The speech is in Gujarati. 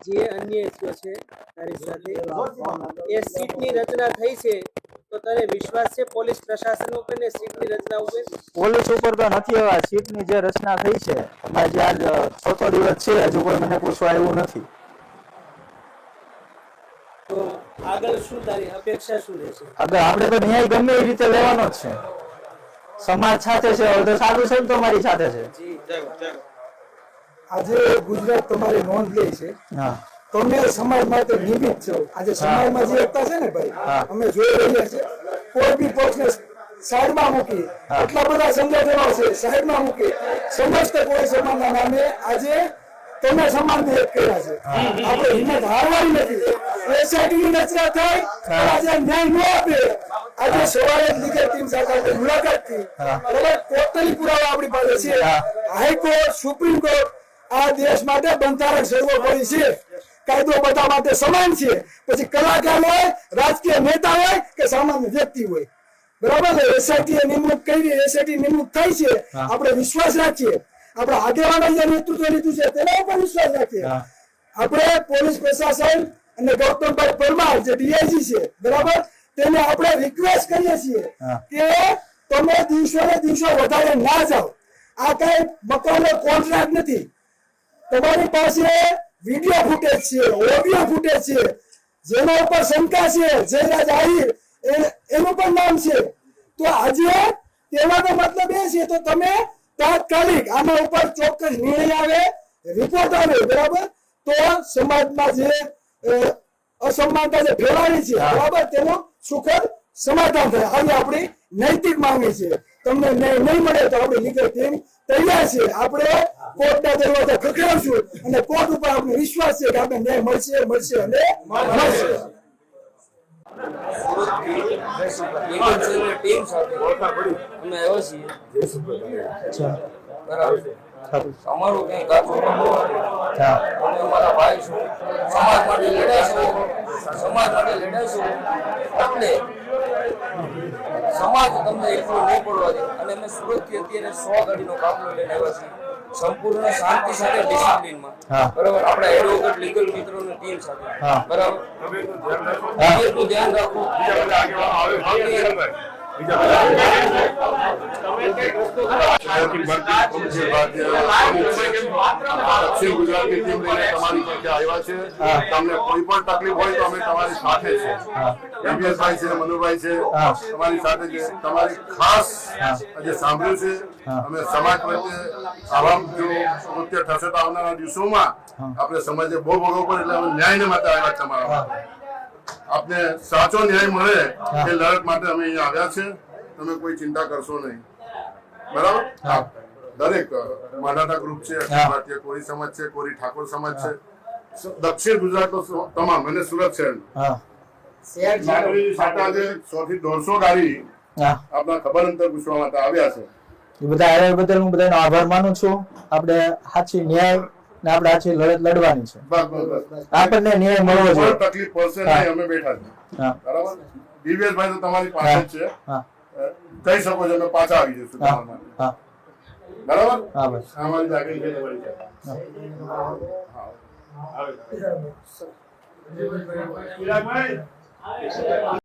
જે અન્ય થયો છે તારી સાથે એ સીટની રચના થઈ છે તો તને વિશ્વાસ છે પોલીસ પ્રશાસન ઉપર ને સીટની રચના ઉપર? પોલીસ ઉપર તો નથી એવા સીટની જે રચના થઈ છે જે આજ ચોથો દિવસ છે હજુ કોઈ મને પૂછવા આવ્યું નથી. તો આગળ શું તારી અપેક્ષા શું રહેશે? આગળ આપણે તો ન્યાય ગમે એ રીતે લેવાનો જ છે. સમાજ સાથે છે હવે તો સારું છે તો મારી સાથે છે. જી. આજે ગુજરાત તમારી નોંધ લે છે. તમે સમાજ માટે નિમિત્ત છો. આજે સમાજમાં જે એકતા છે ને ભાઈ અમે જોઈ રહ્યા છે કોઈ બી પક્ષને સાઈડમાં મૂકી એટલા બધા સંગઠનો છે સાઈડમાં મૂકી સમસ્ત કોઈ સમાજના નામે આજે તમે સમાજને એક કર્યા છે. આપણે હિંમત હારવાની નથી. એસઆઈટી ની રચના પણ આજે ન્યાય ન આપે. આજે સવારે લીગલ ટીમ સાથે મુલાકાતથી બરાબર? ટોટલી પુરાવા આપણી પાસે છે. હાઈકોર્ટ સુપ્રીમ કોર્ટ આ દેશ માટે બંધારણ સર્વોપરી છે. કાયદો બધા માટે સમાન છે. પછી કલાકાર હોય રાજકીય નેતા હોય કે સામાન્ય વ્યક્તિ હોય. બરાબર ને એસઆઈટી નિમણૂક કરી એસઆઈટી નિમણૂક થઈ છે. આપણે વિશ્વાસ રાખીએ. આપણા આગેવાનો જે નેતૃત્વ લીધું છે તેના ઉપર વિશ્વાસ રાખીએ. આપણે પોલીસ પ્રશાસન અને ગૌતમભાઈ પરમાર જે ડીઆઈજી છે બરાબર? તેને આપણે રિક્વેસ્ટ કરીએ છીએ કે તમે દિવસો ને દિવસો વધારે ના જાઓ. આ કઈ મકાનો કોન્ટ્રાક્ટ નથી. તમારી પાસે વીડિયો ફૂટેજ છે ઓડિયો ફૂટેજ છે જેના ઉપર શંકા છે જયરાજ આહિર એનું પણ નામ છે. તો આજે તેવાનો મતલબ એ છે તો તમે તાત્કાલિક આના ઉપર ચોક્કસ નિર્ણય આવે રિપોર્ટ આવે બરાબર? તો સમાજમાં જે અસમાનતા જે ફેલાવી છે બરાબર? તેનો સુખદ સમાધાન થાય. આવી આપણી નૈતિક માંગણી છે. તમને ન્યાય નહીં મળે તો આપણી લીગલ ટીમ તૈયાર છે. આપણે કોર્ટના દરવાજા ખખડાવશું અને કોર્ટ ઉપર આપણે વિશ્વાસ છે કે આપણે ન્યાય મળશે મળશે અને મળશે. ટીમ સાથે અમે આવ્યા છીએ બરાબર અમારું કઈ કાચું ન હોય. અમે અમારા ભાઈ છું. સમાજ માટે લડાઈશું સમાજ માટે લડાઈશું આપણે સમાજ તમને એટલું નહીં પડવા દે. અને અમે સુરતથી અત્યારે સો ગાડીનો કાફલો લઈને આવ્યા છીએ. સંપૂર્ણ શાંતિ સાથે ડિસિપ્લિનમાં. બરાબર? આપણા એડવોકેટ લીગલ મિત્રોની ટીમ સાથે. બરાબર? હા. એટલું ધ્યાન રાખવું અખિલ ભારતીય કોંગ્રેસ ભારતીય દક્ષિણ ગુજરાતની ટીમ લઈને તમારી પાસે આવ્યા છે. તમને કોઈ પણ તકલીફ હોય તો અમે તમારી સાથે છે. એમએસભાઈ છે મનુભાઈ છે તમારી સાથે છે તમારી ખાસ આજે સાંભળ્યું છે. અમે સમાજ પ્રત્યે આવા જો કૃત્ય થશે તો આવનારા દિવસોમાં આપણે સમાજે બહુ ભોગવવું પડે એટલે અમે ન્યાયને માટે આવ્યા તમારા આપને સાચો ન્યાય મળે એ લડત માટે અમે અહીંયા આવ્યા છે. તમે કોઈ ચિંતા કરશો નહીં. બરાબર? દરેક મરાઠા ગ્રુપ છે ભારતીય કોરી સમાજ છે કોરી ઠાકોર સમાજ છે. દક્ષિણ ગુજરાતનો સ- તમામ અને સુરત શહેર આજે સો થી દોઢસો ગાડી આપણા ખબર અંતર પૂછવા માટે આવ્યા છે. એ બધા આયર બદલ હું બધાનો આભાર માનું છું. આપણે સાચી ન્યાય ને આપણે સાચી લડત લડવાની છે. આપણને ન્યાય મળવો જોઈએ. તકલીફ પડશે નહીં અમે બેઠા છીએ. હા. બરાબર? દિવ્યેશભાઈ તો તમારી પાસે છે. હા. કહી શકો છો અમે પાછા આવી જશે હા બરાબર હા બસ અમારી જાગીર છે તમારી સાથે. આવે.